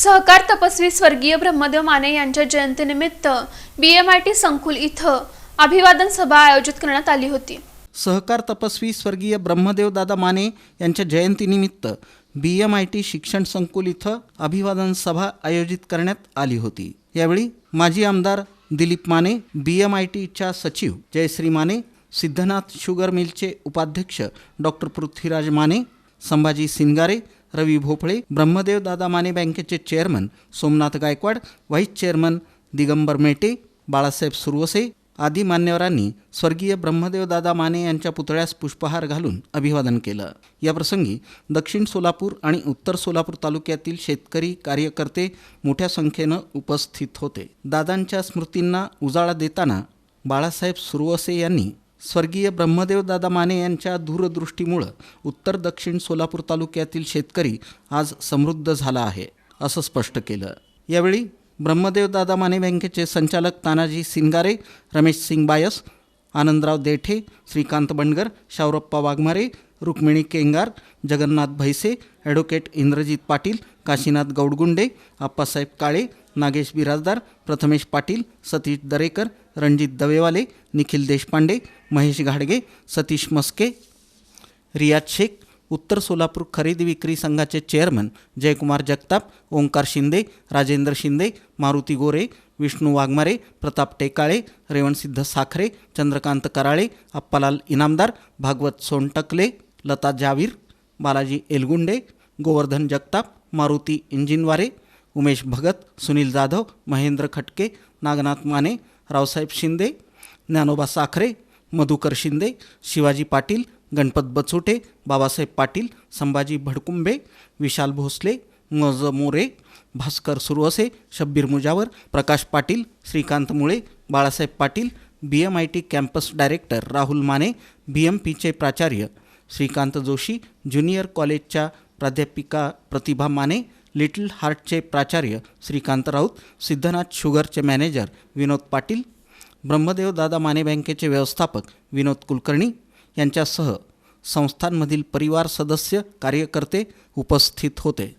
सहकार तपस्वी स्वर्गीय ब्रह्मदेव माने यांच्या जयंतीनिमित्त बी एम आय टी संकुल इथं अभिवादन सभा आयोजित करण्यात आली होती. सहकार तपस्वी स्वर्गीय ब्रह्मदेवदादा माने यांच्या जयंतीनिमित्त बी एम आय टी शिक्षण संकुल इथं अभिवादन सभा आयोजित करण्यात आली होती. यावेळी माजी आमदार Dilip Mane B M I टीच्या सचिव जयश्री माने सिद्धनाथ शुगर मिलचे उपाध्यक्ष डॉक्टर पृथ्वीराज माने संभाजी सिंगारे रवी भोपळे ब्रह्मदेव दादा माने बँकेचे chairman Somnath Gaikwad vice chairman Digambar Mete Balasaheb Survase आदी मान्यवरांनी स्वर्गीय ब्रह्मदेव दादा माने यांच्या पुतळ्यास पुष्पहार घालून अभिवादन केलं. याप्रसंगी दक्षिण सोलापूर आणि उत्तर सोलापूर तालुक्यातील शेतकरी कार्यकर्ते मोठ्या संख्येनं उपस्थित होते. दादांच्या स्मृतींना उजाळा देताना बाळासाहेब सुरवसे यांनी स्वर्गीय ब्रह्मदेव दादा माने यांच्या दूरदृष्टीमुळं उत्तर दक्षिण सोलापूर तालुक्यातील शेतकरी आज समृद्ध झाला आहे असं स्पष्ट केलं. यावेळी ब्रह्मदेव दादा माने बँकेचे संचालक तानाजी सिंगारे रमेश सिंग बायस आनंदराव देठे श्रीकांत बंडगर शावरप्पा वाघमारे रुक्मिणी केंगार जगन्नाथ भैसे ॲडव्होकेट इंद्रजित पाटील काशीनाथ गौडगुंडे आप्पासाहेब काळे नागेश बिराजदार प्रथमेश पाटील सतीश दरेकर रणजित दवेवाले निखिल देशपांडे महेश घाडगे सतीश मस्के रियाज शेख उत्तर सोलापूर खरेदी विक्री संघाचे चेअरमन जयकुमार जगताप ओंकार शिंदे राजेंद्र शिंदे मारुती गोरे विष्णू वाघमारे प्रताप टेकाळे रेवणसिद्ध साखरे चंद्रकांत कराळे अप्पालाल इनामदार भागवत सोनटकले लता जावीर बालाजी एलगुंडे गोवर्धन जगताप मारुती इंजिनवारे उमेश भगत सुनील जाधव महेंद्र खटके नागनाथ माने रावसाहेब शिंदे ज्ञानोबा साखरे मधुकर शिंदे शिवाजी पाटील गणपत बचोटे बाबासाहेब पाटील संभाजी भडकुंबे विशाल भोसले मज More Bhaskar Suravase Shabbir Mujawar Prakash Patil Shrikant Mule Balasaheb Patil B M I T campus director Rahul Mane B M पीचे प्राचार्य श्रीकांत जोशी ज्युनियर कॉलेजच्या प्राध्यापिका प्रतिभा माने लिटल हार्टचे प्राचार्य श्रीकांत राऊत सिद्धनाथ शुगरचे मॅनेजर विनोद पाटील ब्रह्मदेव दादा माने बँकेचे व्यवस्थापक विनोद कुलकर्णी यांच्यासह संस्थांमधील परिवार सदस्य कार्यकर्ते उपस्थित होते.